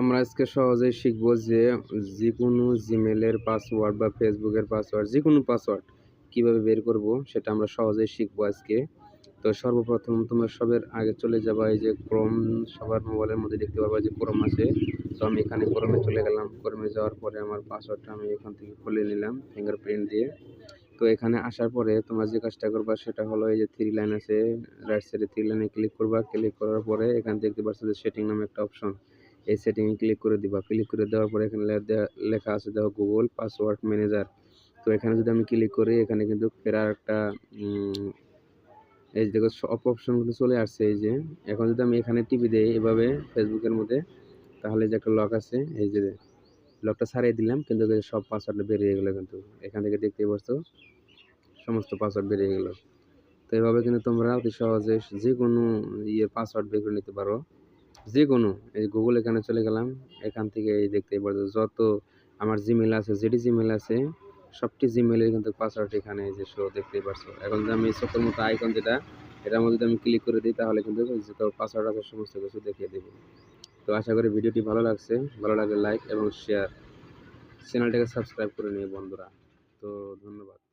আমরা আজকে সহজেই শিখব যে যে কোনো জিমেলের পাসওয়ার্ড বা ফেসবুকের পাসওয়ার্ড যে কোনো পাসওয়ার্ড কীভাবে বের করব সেটা আমরা সহজেই শিখব আজকে। তো সর্বপ্রথম তোমরা সবের আগে চলে যাবা, এই যে ক্রোম সবার মোবাইলের মধ্যে দেখতে পাবা যে ক্রোম আছে। তো আমি এখানে ক্রোমে চলে গেলাম। ক্রোমে যাওয়ার পরে আমার পাসওয়ার্ডটা আমি এখান থেকে খুলে নিলাম ফিঙ্গারপ্রিন্ট দিয়ে। তো এখানে আসার পরে তোমরা যে কাজটা করবা সেটা হলো এই যে থ্রি লাইন আছে রাইট সাইডে থ্রি লাইনে ক্লিক করবা। ক্লিক করার পরে এখান দেখতে পাচ্ছ যে সেটিং নামে একটা অপশন এই সেটিংয়ে ক্লিক করে দিবা। ক্লিক করে দেওয়ার পরে এখানে লেখা আছে দেখো গুগল পাসওয়ার্ড ম্যানেজার তো এখানে যদি আমি ক্লিক করি, এখানে কিন্তু ফেরার একটা এই দেখো সব অপশন কিন্তু চলে আসছে। এই যে, এখন যদি আমি এখানে টিপি দেই, এভাবে ফেসবুকের মধ্যে, তাহলে যে একটা লক আছে, এই যে লকটা ছাড়িয়ে দিলাম, কিন্তু সব পাসওয়ার্ড বেরিয়ে গেলো কিন্তু। এখান থেকে দেখতেই পাচ্ছ সমস্ত পাসওয়ার্ড বেরিয়ে গেলো। তো এভাবে কিন্তু তোমরা অতি সহজে যে কোনো ইয়ে পাসওয়ার্ড বের করে নিতে পারো। যে কোনো এই গুগল এখানে চলে গেলাম। এখান থেকে এই দেখতেই পারছ যত আমার জিমেল আছে, যেটি জিমেল আছে, সবটি জিমেলের কিন্তু পাসওয়ার্ড এখানে এই যে শো দেখতেই পারছ। এখন যদি আমি চোখের মতো আইকন যেটা, এটার মধ্যে আমি ক্লিক করে দিই, তাহলে কিন্তু পাসওয়ার্ড আছে, সমস্ত কিছু দেখিয়ে দেবে। তো আশা করি ভিডিওটি ভালো লাগছে। ভালো লাগলে লাইক এবং শেয়ার চ্যানেলটাকে সাবস্ক্রাইব করে নিয়ে বন্ধুরা। তো ধন্যবাদ।